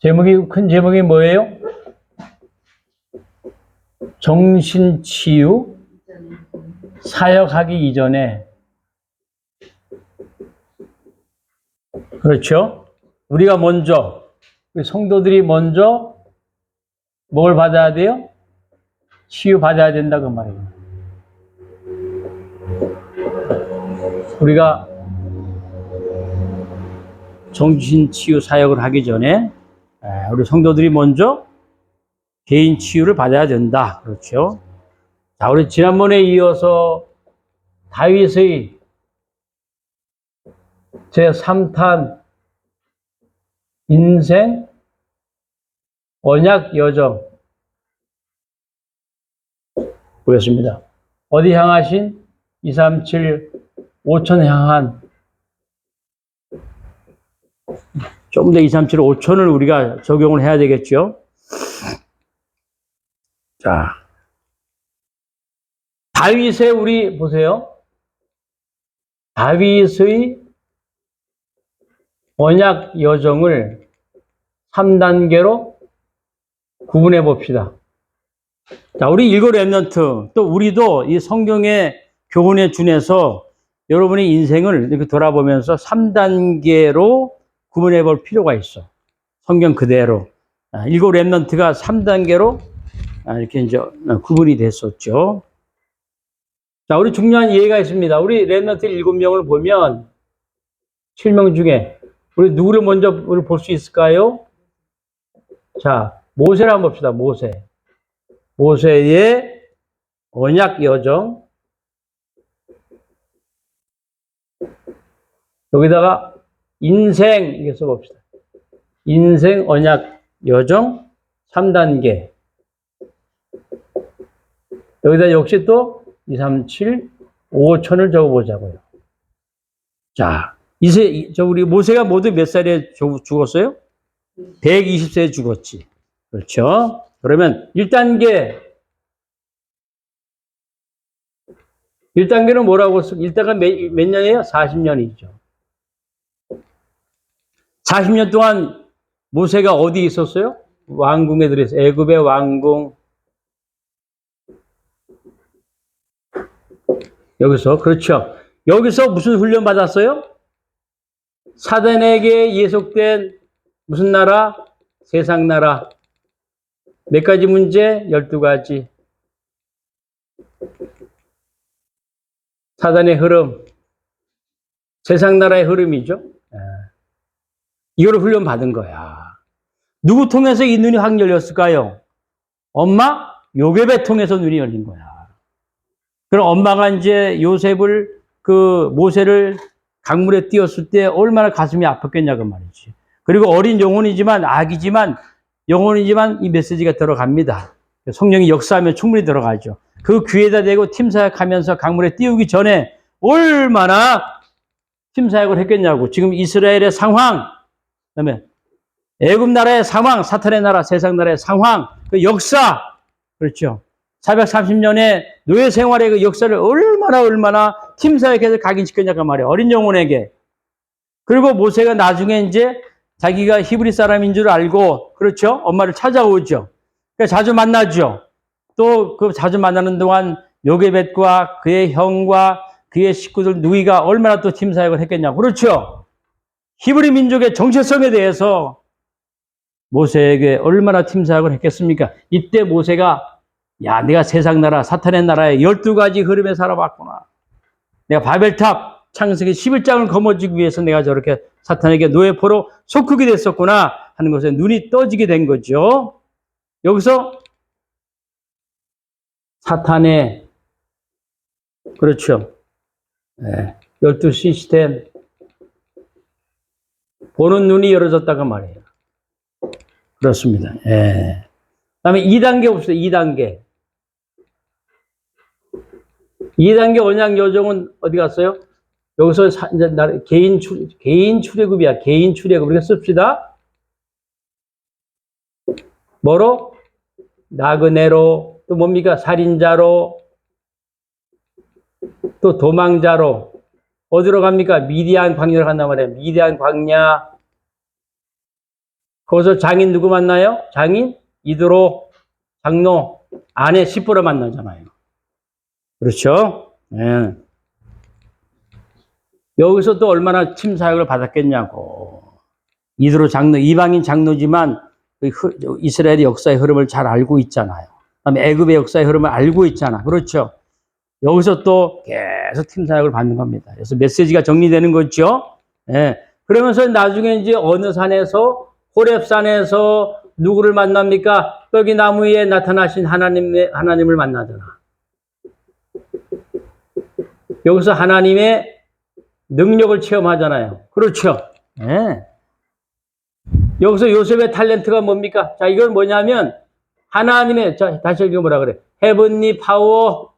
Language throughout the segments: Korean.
제목이, 큰 제목이 뭐예요? 정신치유 사역하기 이전에 그렇죠? 우리가 먼저 우리 성도들이 먼저 뭘 받아야 돼요? 치유 받아야 된다 그 말이에요. 우리가 정신치유 사역을 하기 전에 에, 우리 성도들이 먼저 개인 치유를 받아야 된다. 그렇죠? 자, 우리 지난번에 이어서 다윗의 제 3탄 인생 언약 여정 보였습니다. 어디 향하신 237 5천 향한 좀더237 5천을 우리가 적용을 해야 되겠죠. 자, 다윗의 우리 보세요. 다윗의 언약 여정을 3단계로 구분해 봅시다. 자, 우리 일곱 랩런트, 또 우리도 이 성경의 교훈에 준해서 여러분의 인생을 이렇게 돌아보면서 3단계로 구분해 볼 필요가 있어. 성경 그대로. 아, 일곱 랩런트가 3단계로 아, 이렇게 이제 구분이 됐었죠. 자, 우리 중요한 예가 있습니다. 우리 랩런트 일곱 명을 보면 7명 중에 우리 누구를 먼저 볼수 있을까요? 자, 모세를 한번 봅시다. 모세. 모세의 언약 여정. 여기다가 인생 이렇게 써봅시다. 인생 언약 여정 3단계. 여기다 역시 또 2, 3, 7, 5천을 적어보자고요. 자, 이세, 저 우리 모세가 모두 몇 살에 죽- 죽었어요? 120세에 죽었지. 그렇죠? 그러면 1단계. 1단계는 뭐라고 쓰, 1단계가 몇, 몇 년이에요? 40년이죠. 40년 동안 모세가 어디 있었어요? 왕궁에 들어있어. 애굽의 왕궁. 여기서, 그렇죠. 여기서 무슨 훈련 받았어요? 사단에게 예속된 무슨 나라? 세상 나라. 몇 가지 문제? 열두 가지. 사단의 흐름. 세상 나라의 흐름이죠. 예. 이거를 훈련 받은 거야. 누구 통해서 이 눈이 확 열렸을까요? 엄마? 요괴배 통해서 눈이 열린 거야. 그럼 엄마가 이제 요셉을 그 모세를 강물에 띄웠을 때 얼마나 가슴이 아팠겠냐 그 말이지. 그리고 어린 영혼이지만 아기지만 영혼이지만 이 메시지가 들어갑니다. 성령이 역사하면 충분히 들어가죠. 그 귀에다 대고 팀 사역하면서 강물에 띄우기 전에 얼마나 팀 사역을 했겠냐고. 지금 이스라엘의 상황, 그다음에 애굽 나라의 상황, 사탄의 나라, 세상 나라의 상황, 그 역사, 그렇죠. 430년의 노예 생활의 그 역사를 얼마나 얼마나 팀 사역해서 각인시켰냐고 말이에요. 어린 영혼에게. 그리고 모세가 나중에 이제 자기가 히브리 사람인 줄 알고, 그렇죠? 엄마를 찾아오죠. 그러니까 자주 만나죠. 또 그 자주 만나는 동안 요게벳과 그의 형과 그의 식구들 누이가 얼마나 또 팀 사역을 했겠냐고. 그렇죠? 히브리 민족의 정체성에 대해서 모세에게 얼마나 팀 사역을 했겠습니까? 이때 모세가 야, 내가 세상 나라, 사탄의 나라에 12가지 흐름에 살아봤구나. 내가 바벨탑 창세기 11장을 거머쥐기 위해서 내가 저렇게 사탄에게 노예포로 속국이 됐었구나 하는 것에 눈이 떠지게 된 거죠. 여기서 사탄의 그렇죠. 네, 12 시스템 보는 눈이 열어졌다고 말이에요. 그렇습니다. 예. 다음에 2단계 봅시다. 2단계. 2단계 언약 요정은 어디 갔어요? 여기서 사- 이제 나- 개인 출 개인 출애굽이야. 개인 출애굽. 우리가 씁시다. 뭐로? 나그네로 또 뭡니까? 살인자로 또 도망자로 어디로 갑니까? 미디안 광야로 간단 말이에요. 미디안 광야 거기서 장인 누구 만나요? 장인 이드로 장로 아내 시보라 만나잖아요. 그렇죠? 예. 여기서 또 얼마나 침사역을 받았겠냐고. 이드로 장로, 이방인 장로지만 그 흐- 이스라엘의 역사의 흐름을 잘 알고 있잖아요. 그다음에 애굽의 역사의 흐름을 알고 있잖아. 그렇죠? 여기서 또 계속 팀 사역을 받는 겁니다. 그래서 메시지가 정리되는 거죠. 예. 그러면서 나중에 이제 어느 산에서 호렙산에서 누구를 만납니까? 떡이 나무 위에 나타나신 하나님의 하나님을 만나잖아. 여기서 하나님의 능력을 체험하잖아요. 그렇죠. 예. 여기서 요셉의 탤런트가 뭡니까? 자, 이건 뭐냐면 하나님의 자, 다시 읽어 뭐라 그래? 헤븐리 파워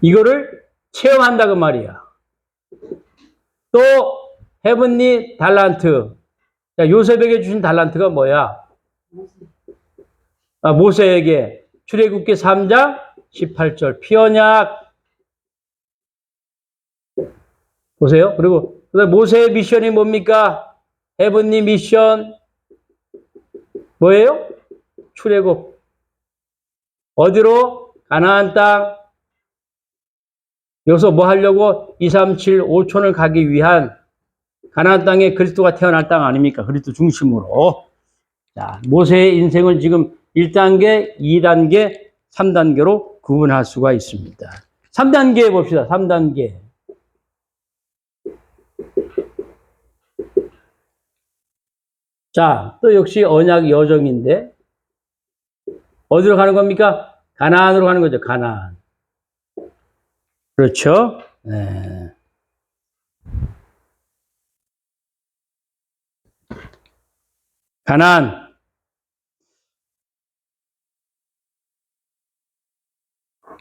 이거를 체험한다 그 말이야. 또 헤븐리 달란트. 자, 요셉에게 주신 달란트가 뭐야? 아, 모세에게 출애굽기 3장 18절 피언약 보세요. 그리고 모세의 미션이 뭡니까? 헤븐리 미션 뭐예요? 출애굽 어디로? 가나안 땅 여기서 뭐 하려고 2, 3, 7, 5촌을 가기 위한 가나안 땅에 그리스도가 태어날 땅 아닙니까? 그리스도 중심으로. 자, 모세의 인생을 지금 1단계, 2단계, 3단계로 구분할 수가 있습니다. 3단계 봅시다. 3단계. 자, 또 역시 언약 여정인데 어디로 가는 겁니까? 가나안으로 가는 거죠. 가나안. 그렇죠? 네. 가나안.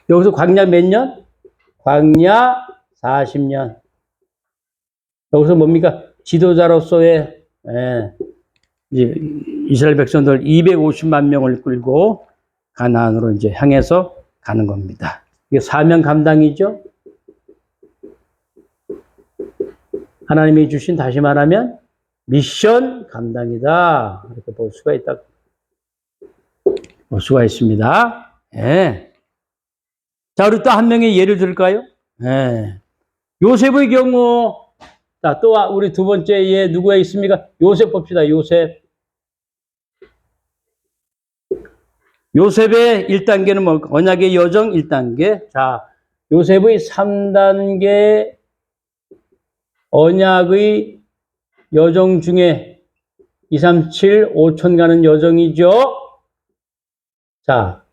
여기서 광야 몇 년? 광야 40년. 여기서 뭡니까? 지도자로서의 예, 이제 이스라엘 백성들 250만 명을 끌고 가나안으로 이제 향해서 가는 겁니다. 이게 사명 감당이죠. 하나님이 주신 다시 말하면 미션 감당이다. 이렇게 볼 수가 있다. 볼 수가 있습니다. 예. 자, 우리 또 한 명의 예를 들까요? 예. 요셉의 경우, 자, 또 우리 두 번째 예, 누구가 있습니까? 요셉 봅시다, 요셉. 요셉의 1단계는 뭐, 언약의 여정 1단계. 자, 요셉의 3단계 언약의 여정 중에 2, 3, 7, 5천 가는 여정이죠. 자,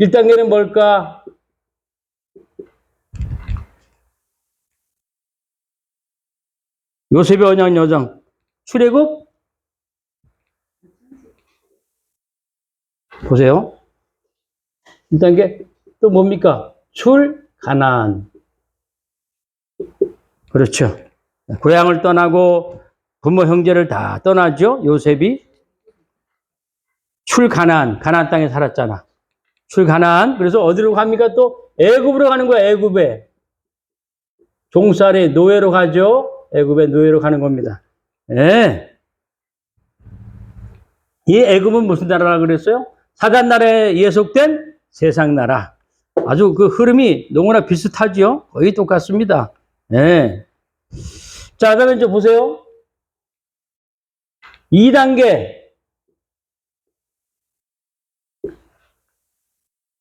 1단계는 뭘까? 요셉의 언약 여정. 출애굽? 보세요. 1단계 또 뭡니까? 출 가나안. 그렇죠. 고향을 떠나고 부모 형제를 다 떠나죠. 요셉이 출 가나안, 가나안 땅에 살았잖아. 출 가나안. 그래서 어디로 갑니까? 또 애굽으로 가는 거야. 애굽에. 종살이 노예로 가죠. 애굽에 노예로 가는 겁니다. 예. 이 애굽은 무슨 나라라 그랬어요? 사단 나라에 예속된 세상 나라. 아주 그 흐름이 너무나 비슷하죠. 거의 똑같습니다. 예. 자, 그다음에 이제 보세요. 2단계.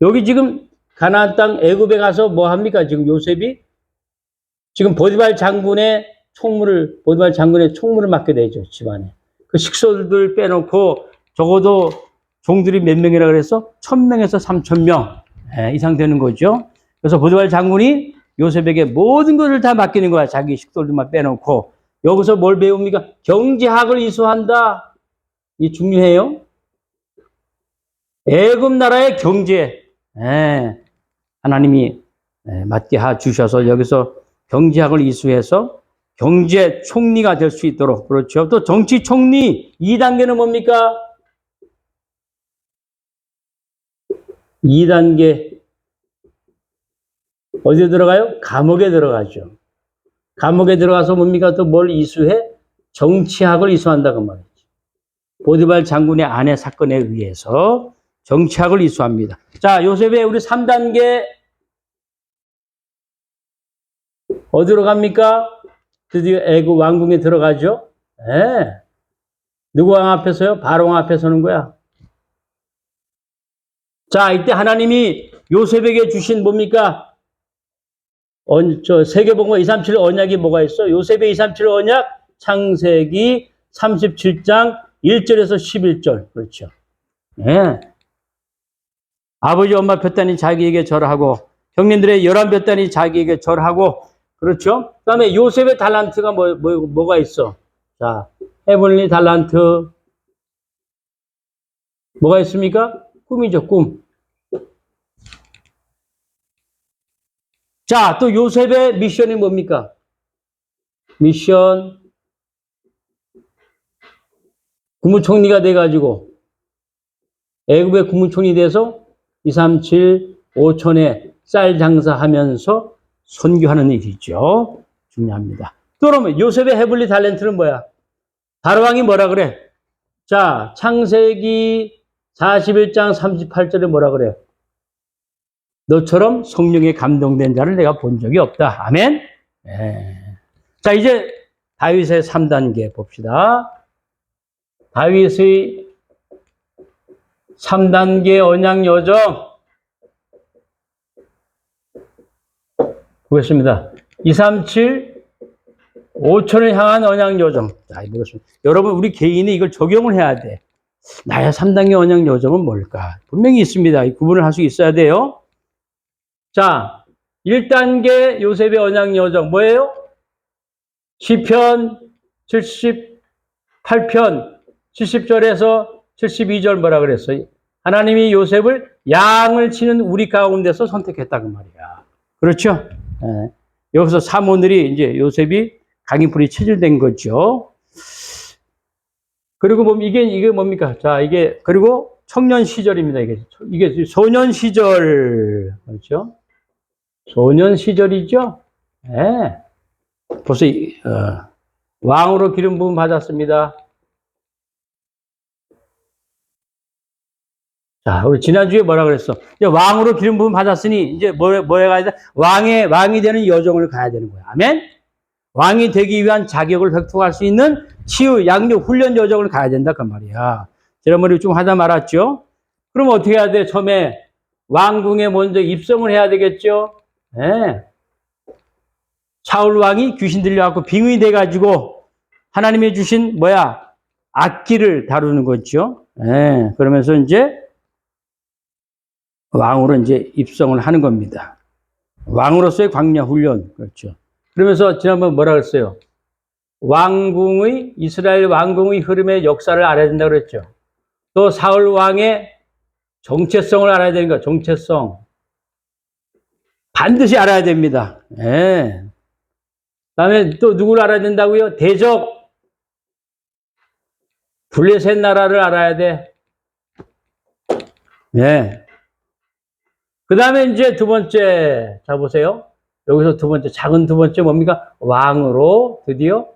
여기 지금 가나안 땅 애굽에 가서 뭐 합니까? 지금 요셉이 지금 보디발 장군의 총무를 보디발 장군의 총무를 맡게 되죠 집안에. 그 식소들 빼놓고 적어도 종들이 몇 명이라 그래서 천 명에서 삼천 명 예, 이상 되는 거죠. 그래서 보디발 장군이 요셉에게 모든 것을 다 맡기는 거야. 자기 식솔들만 빼놓고. 여기서 뭘 배웁니까? 경제학을 이수한다. 이 중요해요. 애굽 나라의 경제. 예, 하나님이 예, 맡게 하 주셔서 여기서 경제학을 이수해서 경제 총리가 될 수 있도록 그렇죠. 또 정치 총리 2단계는 뭡니까? 2단계 어디에 들어가요? 감옥에 들어가죠. 감옥에 들어가서 뭡니까? 또 뭘 이수해? 정치학을 이수한다 그 말이죠. 보디발 장군의 아내 사건에 의해서 정치학을 이수합니다. 자, 요셉의 우리 3단계 어디로 갑니까? 드디어 애국 왕궁에 들어가죠. 예. 누구 왕 앞에서요? 바로 왕 앞에 서는 거야. 자, 이때 하나님이 요셉에게 주신 뭡니까? 언, 저, 세계본과 237 언약이 뭐가 있어? 요셉의 237 언약, 창세기 37장 1절에서 11절. 그렇죠. 예. 아버지, 엄마 볕단이 자기에게 절하고, 형님들의 열한 볕단이 자기에게 절하고, 그렇죠? 그 다음에 요셉의 달란트가 뭐, 뭐, 뭐가 있어? 자, 헤븐리 달란트. 뭐가 있습니까? 꿈이죠, 꿈. 자, 또 요셉의 미션이 뭡니까? 미션. 국무총리가 돼가지고, 애굽의 국무총리 돼서 237, 5천에 쌀 장사하면서 선교하는 일이죠. 중요합니다. 또 그러면 요셉의 헤블리 달렌트는 뭐야? 바로왕이 뭐라 그래? 자, 창세기 41장 38절에 뭐라 그래? 너처럼 성령에 감동된 자를 내가 본 적이 없다. 아멘? 예. 자, 이제 다윗의 3단계 봅시다. 다윗의 3단계 언약 여정. 보겠습니다. 237, 5천을 향한 언약 여정. 자, 보겠습니다. 여러분, 우리 개인이 이걸 적용을 해야 돼. 나의 3단계 언약 여정은 뭘까? 분명히 있습니다. 이 구분을 할 수 있어야 돼요. 자, 1단계 요셉의 언약 여정 뭐예요? 시편 78편 70절에서 72절 뭐라 그랬어요? 하나님이 요셉을 양을 치는 우리 가운데서 선택했다 그 말이야. 그렇죠? 예. 여기서 사모들이 이제 요셉이 강인풀이 체질된 거죠. 그리고 뭐 이게 이게 뭡니까? 자, 이게 그리고 청년 시절입니다. 이게 이게 소년 시절 그렇죠? 소년 시절이죠. 예. 벌써 이- 어, 왕으로 기름 부음 받았습니다. 자, 우리 지난주에 뭐라 그랬어? 이제 왕으로 기름 부음 받았으니 이제 뭐, 뭐에 가야 돼? 왕의, 왕이 되는 여정을 가야 되는 거야. 아멘? 왕이 되기 위한 자격을 획득할 수 있는 치유, 양육, 훈련 여정을 가야 된다. 그 말이야. 지난번에 좀 하다 말았죠? 그럼 어떻게 해야 돼? 처음에 왕궁에 먼저 입성을 해야 되겠죠? 예. 사울 왕이 귀신 들려갖고 빙의 돼가지고 하나님이 주신 뭐야? 악기를 다루는 거죠. 예. 그러면서 이제 왕으로 이제 입성을 하는 겁니다. 왕으로서의 광야 훈련. 그렇죠. 그러면서 지난번 뭐라 그랬어요? 왕궁의, 이스라엘 왕궁의 흐름의 역사를 알아야 된다고 그랬죠. 또 사울 왕의 정체성을 알아야 되는 거야, 정체성. 반드시 알아야 됩니다. 예. 그 다음에 또 누구를 알아야 된다고요? 대적. 블레셋 나라를 알아야 돼. 예. 그 다음에 이제 두 번째, 자 보세요. 여기서 두 번째, 작은 두 번째 뭡니까? 왕으로 드디어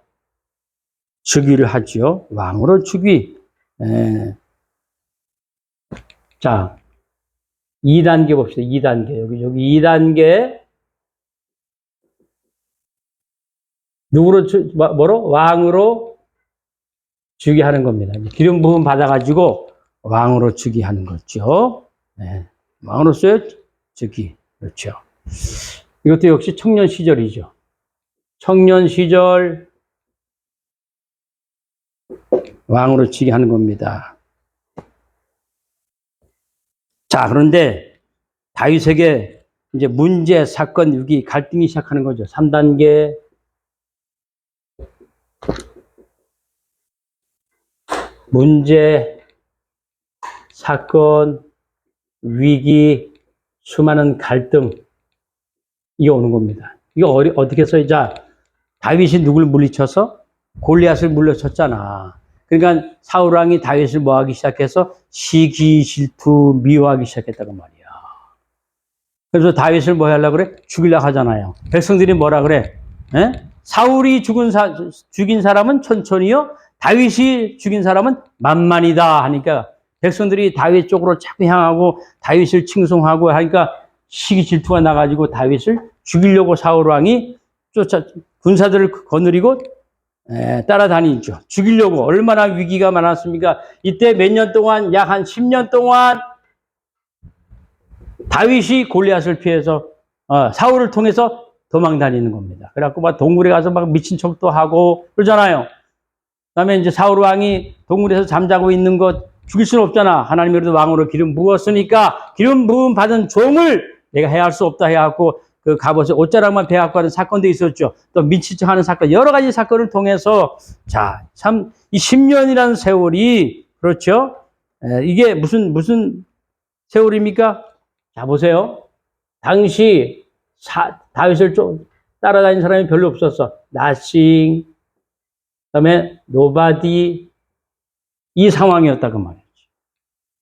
즉위를 하지요. 왕으로 즉위. 예. 자, 2단계 봅시다. 2단계. 여기, 여기 2단계. 누구로, 주- 뭐- 뭐로? 왕으로 즉위하는 겁니다. 기름 부음 받아가지고 왕으로 즉위하는 거죠. 네. 왕으로서의 즉위. 그렇죠. 이것도 역시 청년 시절이죠. 청년 시절 왕으로 즉위하는 겁니다. 자, 그런데 다윗에게 이제 문제, 사건, 위기, 갈등이 시작하는 거죠. 3단계. 문제, 사건, 위기, 수많은 갈등, 이게 오는 겁니다. 이거 어리, 어떻게 해서, 자, 다윗이 누굴 물리쳐서? 골리앗을 물려쳤잖아. 그러니까 사울 왕이 다윗을 뭐하기 시작해서 시기 질투 미워하기 시작했다고 말이야. 그래서 다윗을 뭐 하려고 그래? 죽이려고 하잖아요. 백성들이 뭐라 그래? 에? 사울이 죽은 사, 죽인 사람은 천천히요. 다윗이 죽인 사람은 만만이다 하니까 백성들이 다윗 쪽으로 자꾸 향하고 다윗을 칭송하고 하니까 시기 질투가 나가지고 다윗을 죽이려고 사울 왕이 쫓아 군사들을 거느리고 에, 따라다니죠. 죽이려고 얼마나 위기가 많았습니까? 이때 몇 년 동안 약 한 10년 동안 다윗이 골리앗을 피해서 어, 사울을 통해서 도망 다니는 겁니다. 그래갖고 막 동굴에 가서 막 미친 척도 하고 그러잖아요. 그다음에 이제 사울 왕이 동굴에서 잠자고 있는 것 죽일 수는 없잖아. 하나님이 그래도 왕으로 기름 부었으니까 기름 부음 받은 종을 내가 해할 수 없다 해갖고 그 갑옷에 옷자락만 베갖고 하는 사건도 있었죠. 또 미친 척 하는 사건 여러 가지 사건을 통해서 자 참 이 10년이라는 세월이 그렇죠. 에, 이게 무슨 무슨 세월입니까? 자 보세요. 당시 사- 다윗을 좀 따라다니는 사람이 별로 없었어. 나싱, 그 다음에 노바디 이 상황이었다 그 말이지.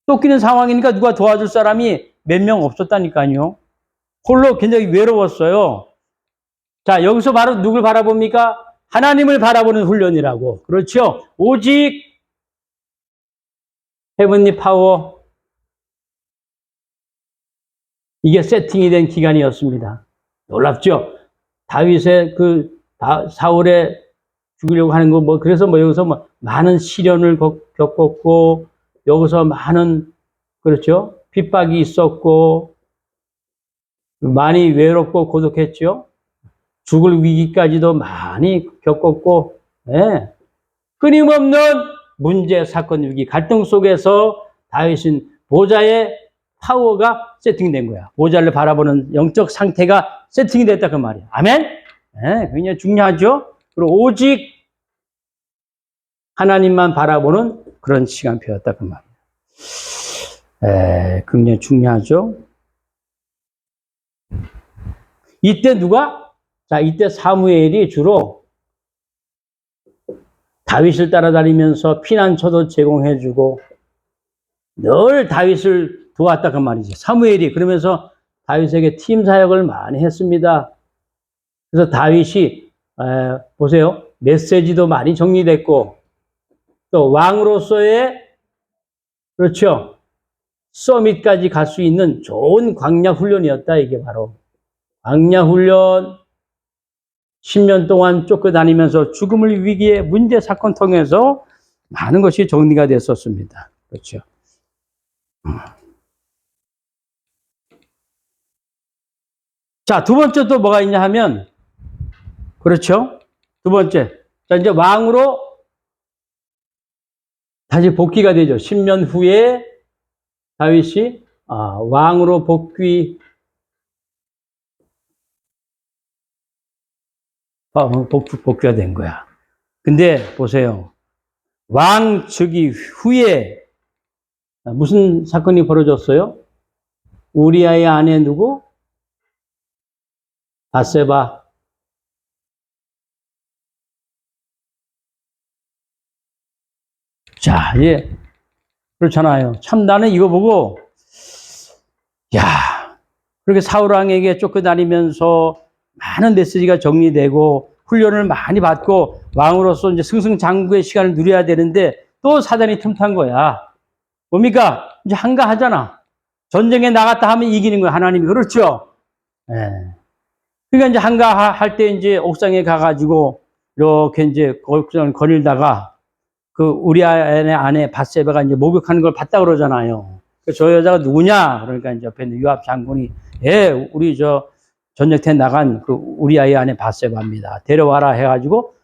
쫓기는 상황이니까 누가 도와줄 사람이 몇 명 없었다니까요. 홀로 굉장히 외로웠어요. 자 여기서 바로 누굴 바라봅니까? 하나님을 바라보는 훈련이라고. 그렇죠. 오직 헤븐리 파워 이게 세팅이 된 기간이었습니다. 놀랍죠? 다윗의 그 다- 사울의 죽이려고 하는 거 뭐 그래서 뭐 여기서 뭐 많은 시련을 겪- 겪었고 여기서 많은 그렇죠? 핍박이 있었고 많이 외롭고 고독했죠. 죽을 위기까지도 많이 겪었고 예. 끊임없는 문제, 사건, 위기, 갈등 속에서 다윗은 보좌의 파워가 세팅된 거야. 보좌를 바라보는 영적 상태가 세팅이 됐다 그 말이야. 아멘? 네, 굉장히 중요하죠. 그리고 오직 하나님만 바라보는 그런 시간표였다 그 말이야. 에, 굉장히 중요하죠. 이때 누가? 자, 이때 사무엘이 주로 다윗을 따라다니면서 피난처도 제공해주고 늘 다윗을 도왔다 그 말이지. 사무엘이 그러면서 다윗에게 팀 사역을 많이 했습니다. 그래서 다윗이 에, 보세요 메시지도 많이 정리됐고 또 왕으로서의 그렇죠 서밋까지 갈 수 있는 좋은 광야 훈련이었다 이게 바로 광야 훈련 10년 동안 쫓겨다니면서 죽음을 위기의 문제 사건 통해서 많은 것이 정리가 됐었습니다. 그렇죠. 자, 두 번째 또 뭐가 있냐 하면, 그렇죠? 두 번째. 자, 이제 왕으로 다시 복귀가 되죠. 10년 후에 다윗이 아, 왕으로 복귀, 어, 복, 복귀가 된 거야. 근데 보세요. 왕 즉위 후에 무슨 사건이 벌어졌어요? 우리아의 아내 누구? 바세바. 자, 예. 그렇잖아요. 참 나는 이거 보고, 야, 그렇게 사울왕에게 쫓겨다니면서 많은 메시지가 정리되고 훈련을 많이 받고 왕으로서 이제 승승장구의 시간을 누려야 되는데 또 사단이 틈탄 거야. 뭡니까? 이제 한가하잖아. 전쟁에 나갔다 하면 이기는 거야. 하나님이. 그렇죠? 예. 그러니까 이제 한가할 때 이제 옥상에 가가지고 이렇게 이제 옥상을 거닐다가 그 우리 아내 아내 바세바가 이제 목욕하는 걸 봤다 그러잖아요. 저 여자가 누구냐? 그러니까 이제 옆에 있는 유압 장군이 예, 우리 저 전역태 나간 그 우리 아이 아내 바세바입니다. 데려와라 해가지고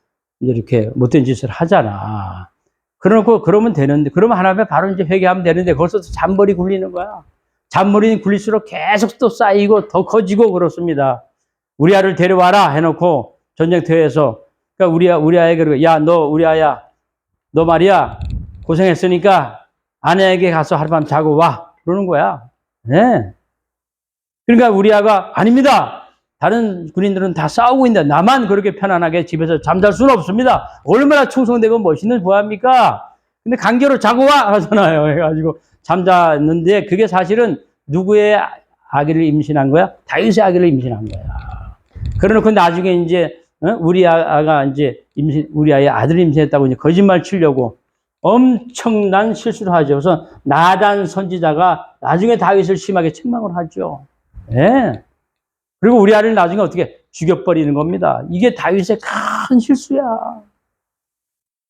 이렇게 못된 짓을 하잖아. 그러고 그러면 되는데 그러면 하나님에 바로 이제 회개하면 되는데 거기서 잔머리 굴리는 거야. 잔머리 굴릴수록 계속 또 쌓이고 더 커지고 그렇습니다. 우리 아를 데려와라 해놓고 전쟁터에서 그러니까 우리 아 우리 아이가 그러고 야 너 우리 아야 너 말이야 고생했으니까 아내에게 가서 하룻밤 자고 와 그러는 거야. 네. 그러니까 우리 아가 아닙니다. 다른 군인들은 다 싸우고 있는데 나만 그렇게 편안하게 집에서 잠잘 수는 없습니다. 얼마나 충성되고 멋있는 부하입니까? 근데 강제로 자고 와 하잖아요. 해가지고 잠잤는데 그게 사실은 누구의 아기를 임신한 거야? 다윗의 아기를 임신한 거야. 그러놓고 나중에 이제 어? 우리 아가 이제 임신, 우리 아이 아들 임신했다고 이제 거짓말 치려고 엄청난 실수를 하죠. 그래서 나단 선지자가 나중에 다윗을 심하게 책망을 하죠. 예. 그리고 우리 아이를 나중에 어떻게 죽여버리는 겁니다. 이게 다윗의 큰 실수야.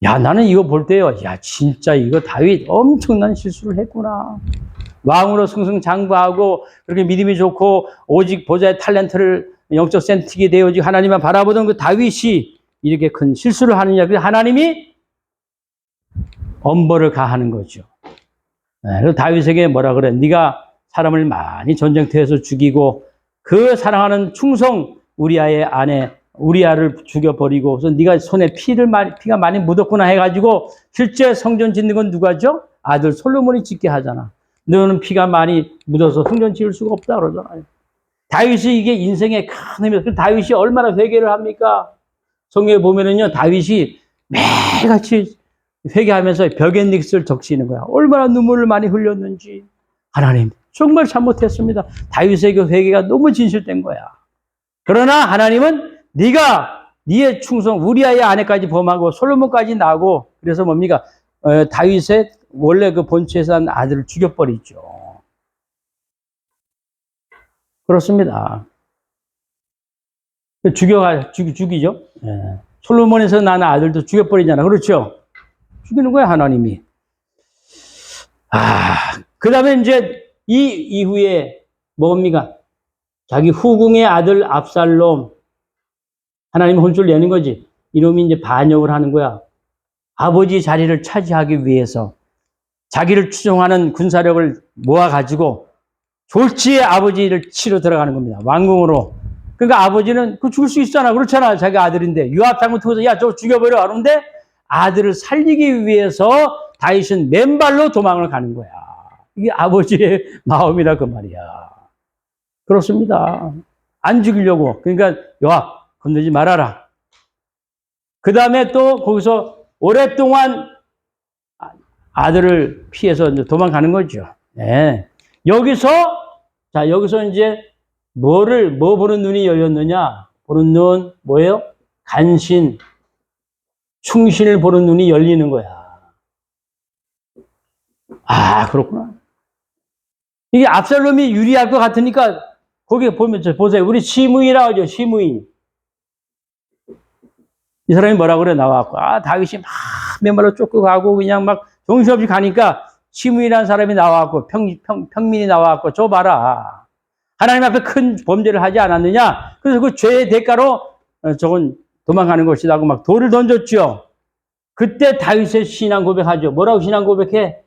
야, 나는 이거 볼 때요. 야, 진짜 이거 다윗 엄청난 실수를 했구나. 왕으로 승승장구하고 그렇게 믿음이 좋고 오직 보좌의 탤런트를 영적 센티게 되어 오직 하나님만 바라보던 그 다윗이 이렇게 큰 실수를 하느냐. 그래서 하나님이 엄벌을 가하는 거죠. 네, 그래서 다윗에게 뭐라 그래? 네가 사람을 많이 전쟁터에서 죽이고 그 사랑하는 충성 우리아의 아내 우리아를 죽여버리고 그래서 네가 손에 피를 많이, 피가 많이 묻었구나 해가지고 실제 성전 짓는 건 누가죠? 아들 솔로몬이 짓게 하잖아. 너는 피가 많이 묻어서 성전 지을 수가 없다 그러잖아요. 다윗이 이게 인생의 큰. 그래서 다윗이 얼마나 회개를 합니까? 성경에 보면은요, 다윗이 매일같이 회개하면서 벽에 닉스를 적시는 거야. 얼마나 눈물을 많이 흘렸는지. 하나님, 정말 잘못했습니다. 다윗의 그 회개가 너무 진실된 거야. 그러나 하나님은 네가 네의 충성 우리아의 아내까지 범하고 솔로몬까지 나고 그래서 뭡니까? 어, 다윗의 원래 그 본체에서 난 아들을 죽여버리죠. 그렇습니다. 죽여가 죽, 죽이죠. 예. 솔로몬에서 난 아들도 죽여버리잖아. 그렇죠? 죽이는 거야 하나님이. 아, 그 다음에 이제 이 이후에 뭡니까? 자기 후궁의 아들 압살롬 하나님 혼쭐 내는 거지. 이놈이 이제 반역을 하는 거야. 아버지 자리를 차지하기 위해서 자기를 추종하는 군사력을 모아가지고 졸지에 아버지를 치러 들어가는 겁니다. 왕궁으로. 그러니까 아버지는 그 죽을 수 있잖아. 그렇잖아. 자기 아들인데. 유압 장군 통해서 야, 저 죽여버려. 하는데 아들을 살리기 위해서 다윗은 맨발로 도망을 가는 거야. 이게 아버지의 마음이라 그 말이야. 그렇습니다. 안 죽이려고. 그러니까 요압 건들지 말아라. 그 다음에 또 거기서 오랫동안 아- 아들을 피해서 도망가는 거죠. 예. 여기서 자 여기서 이제 뭐를 뭐 보는 눈이 열렸느냐? 보는 눈 뭐예요? 간신, 충신을 보는 눈이 열리는 거야. 아 그렇구나. 이게 압살롬이 유리할 것 같으니까 거기 보면 저 보세요. 우리 시무이라고 하죠. 시무이. 이 사람이 뭐라 그래 나와갖고 아 다윗이 막 맨발로 쫓고 가고 그냥 막 정신없이 가니까 시무이라는 사람이 나와갖고 평, 평, 평민이 나와갖고 저 봐라 하나님 앞에 큰 범죄를 하지 않았느냐 그래서 그 죄의 대가로 어, 저건 도망가는 것이다 하고 막 돌을 던졌죠 그때 다윗의 신앙 고백하죠 뭐라고 신앙 고백해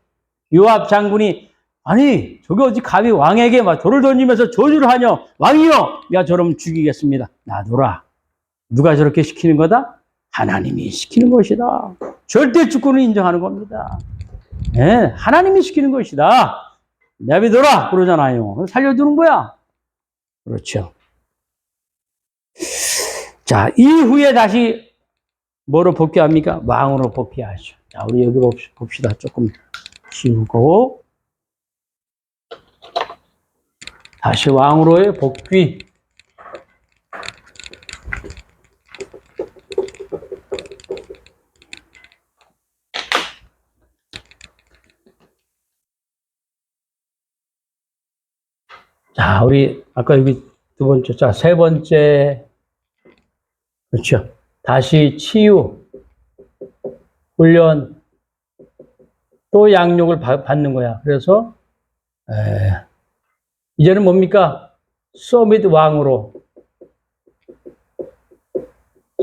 요압 장군이 아니 저게 어디 감히 왕에게 막 돌을 던지면서 저주를 하냐 왕이여 야 저럼 죽이겠습니다 놔둬라 누가 저렇게 시키는 거다? 하나님이 시키는 것이다. 절대 주권을 인정하는 겁니다. 예, 하나님이 시키는 것이다. 내비둬라 그러잖아요. 살려두는 거야. 그렇죠. 자, 이후에 다시 뭐로 복귀합니까? 왕으로 복귀하죠. 자, 우리 여기 봅시- 봅시다. 조금 지우고 다시 왕으로의 복귀. 자, 우리 아까 여기 두 번째, 자, 세 번째, 그렇죠. 다시 치유, 훈련, 또 양육을 받- 받는 거야. 그래서 에, 이제는 뭡니까? 서밋 왕으로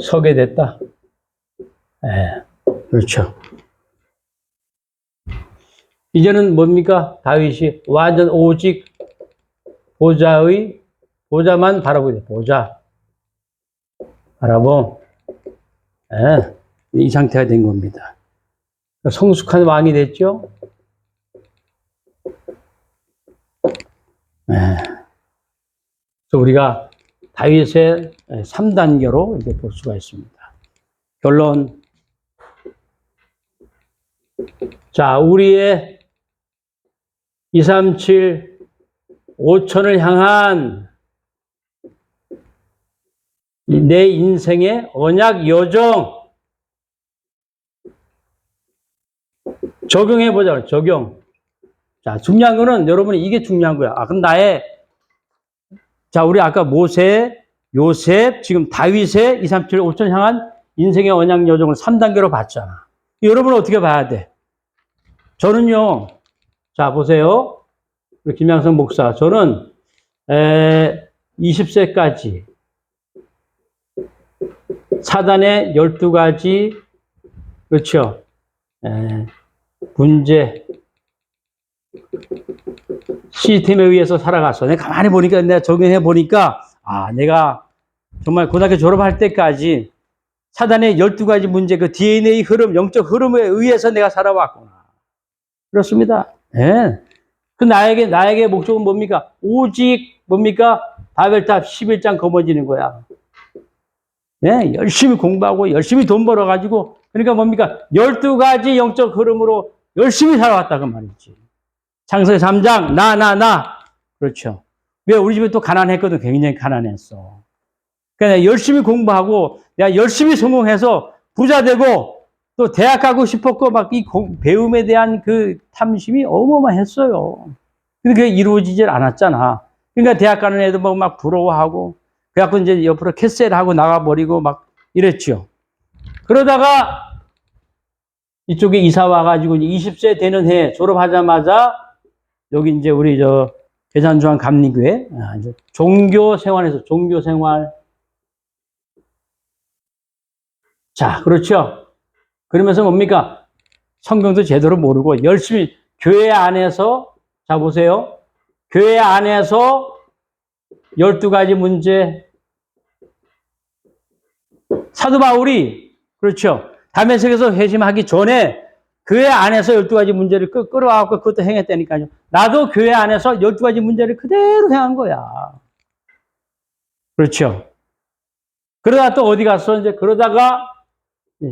서게 됐다. 에, 그렇죠. 이제는 뭡니까? 다윗이 완전 오직 보좌의 보좌만 바라보게 돼. 보좌 바라보 예, 이 상태가 된 겁니다. 성숙한 왕이 됐죠. 네. 그래서 우리가 다윗의 3단계로 이렇게 볼 수가 있습니다. 결론. 자, 우리의 237 5천을 향한 내 인생의 언약 여정 적용해 보자. 적용. 자, 중요한 거는 여러분이 이게 중요한 거야. 아, 그럼 나의 자, 우리 아까 모세, 요셉, 지금 다윗의 2, 3, 7, 5천 향한 인생의 언약 여정을 3단계로 봤잖아. 여러분은 어떻게 봐야 돼? 저는요. 자, 보세요. 우리 김양성 목사. 저는 에 20세까지 사단의 12가지 그렇죠. 에, 문제 시스템에 의해서 살아갔어. 내가 가만히 보니까 내가 적용해 보니까 아, 내가 정말 고등학교 졸업할 때까지 사단의 12가지 문제 그 DNA 흐름, 영적 흐름에 의해서 내가 살아왔구나. 그렇습니다. 예. 그 나에게 나에게 목적은 뭡니까? 오직 뭡니까? 바벨탑 11장 거머쥐는 거야. 예, 열심히 공부하고 열심히 돈 벌어 가지고 그러니까 뭡니까? 12가지 영적 흐름으로 열심히 살아왔다 그 말이지. 창세기 3장 나 나 나. 그렇죠. 왜 우리 집에 또 가난했거든. 굉장히 가난했어. 그러니까 열심히 공부하고 내가 열심히 성공해서 부자 되고 또 대학 가고 싶었고 막 이 배움에 대한 그 탐심이 어마어마했어요. 근데 그게 이루어지질 않았잖아. 그러니까 대학 가는 애들 보고 막 부러워하고 그래갖고 이제 옆으로 캐셀 하고 나가버리고 막 이랬죠. 그러다가 이쪽에 이사 와가지고 20세 되는 해 졸업하자마자 여기 이제 우리 저 대산중앙 감리교회 아, 이제 종교 생활에서 종교 생활. 자 그렇죠. 그러면서 뭡니까? 성경도 제대로 모르고 열심히 교회 안에서 자 보세요. 교회 안에서 12가지 문제. 사도 바울이 그렇죠? 담에색에서 회심하기 전에 교회 안에서 12가지 문제를 끌, 끌어와갖고 그것도 행했다니까요. 나도 교회 안에서 12가지 문제를 그대로 행한 거야. 그렇죠. 그러다 또 어디 갔어? 이제 그러다가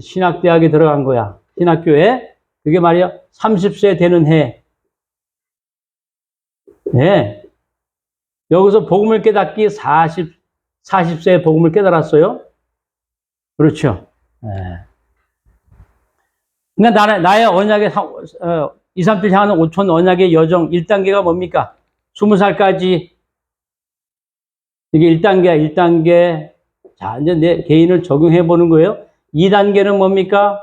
신학대학에 들어간 거야. 신학교에. 그게 말이야. 30세 되는 해. 네. 여기서 복음을 깨닫기 40, 40세에 복음을 깨달았어요. 그렇죠. 네. 그러니까 나의, 나의 언약의, 어, 2, 3, 7 향하는 5천 언약의 여정 1단계가 뭡니까? 20살까지. 이게 1단계야, 1단계. 자, 이제 내 개인을 적용해 보는 거예요. 2단계는 뭡니까?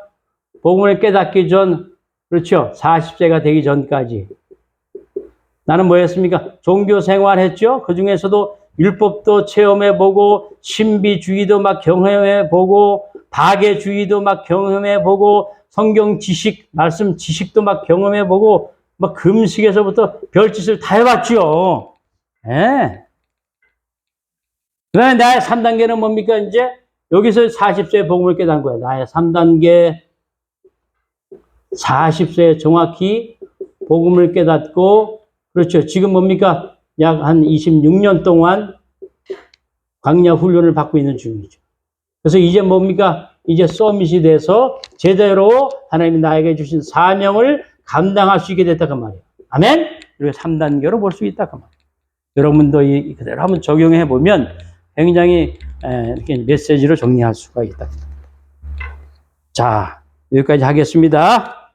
복음을 깨닫기 전, 그렇죠. 40세가 되기 전까지. 나는 뭐 했습니까? 종교 생활 했죠. 그 중에서도 율법도 체험해 보고, 신비주의도 막 경험해 보고, 박애주의도 막 경험해 보고, 성경 지식, 말씀 지식도 막 경험해 보고, 막 금식에서부터 별짓을 다 해봤죠. 예. 그 다음에 나의 3단계는 뭡니까, 이제? 여기서 40세에 복음을 깨닫는 거야. 나의 3단계. 40세에 정확히 복음을 깨닫고, 그렇죠. 지금 뭡니까? 약 한 26년 동안 광야 훈련을 받고 있는 중이죠. 그래서 이제 뭡니까? 이제 서밋이 돼서 제대로 하나님이 나에게 주신 사명을 감당할 수 있게 됐다 그 말이에요. 아멘. 그리고 3단계로 볼 수 있다 그 말이에요. 여러분도 이 그대로 한번 적용해 보면 굉장히 이렇게 메시지로 정리할 수가 있다. 자, 여기까지 하겠습니다.